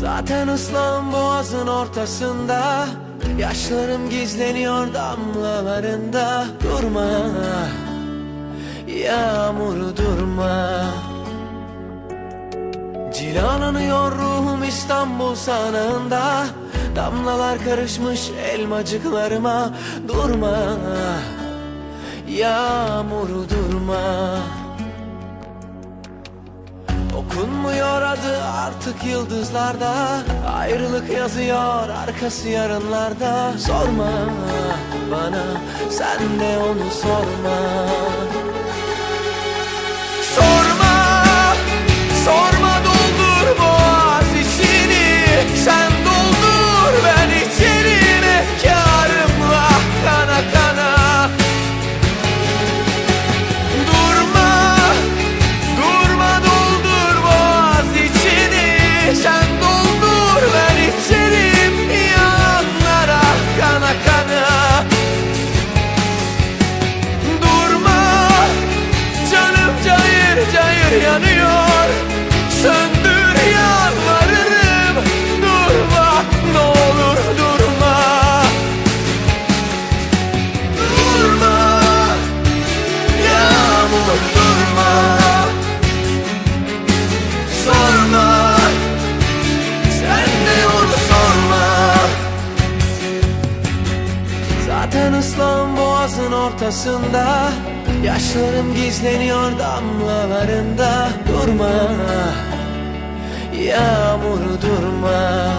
Zaten ıslan boğazın ortasında Yaşlarım gizleniyor damlalarında. Durma Yağmur durma. Cilalanıyor ruhum İstanbul sanığında. Damlalar karışmış elmacıklarıma. Durma Yağmur durma Okunmuyor adı artık yıldızlarda. Ayrılık yazıyor arkası yarınlarda. Sorma bana sen de onu sorma ortasında Yaşlarım gizleniyor damlalarında. Durma Yağmur durma.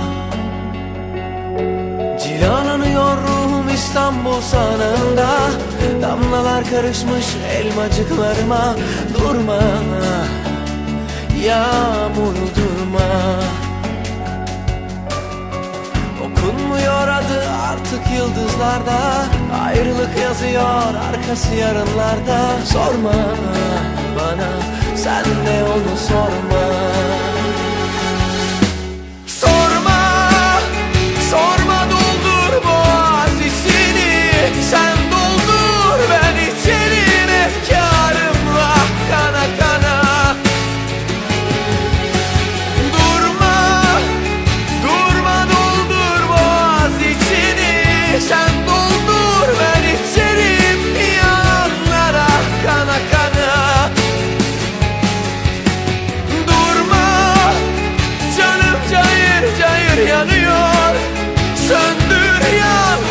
Cilalanıyor ruhum İstanbul sanığında Damlalar karışmış elmacıklarıma. Durma Yağmur durma. Okunmuyor yıldızlarda Ayrılık yazıyor arkası yarınlarda. Sorma bana sen de söndür yan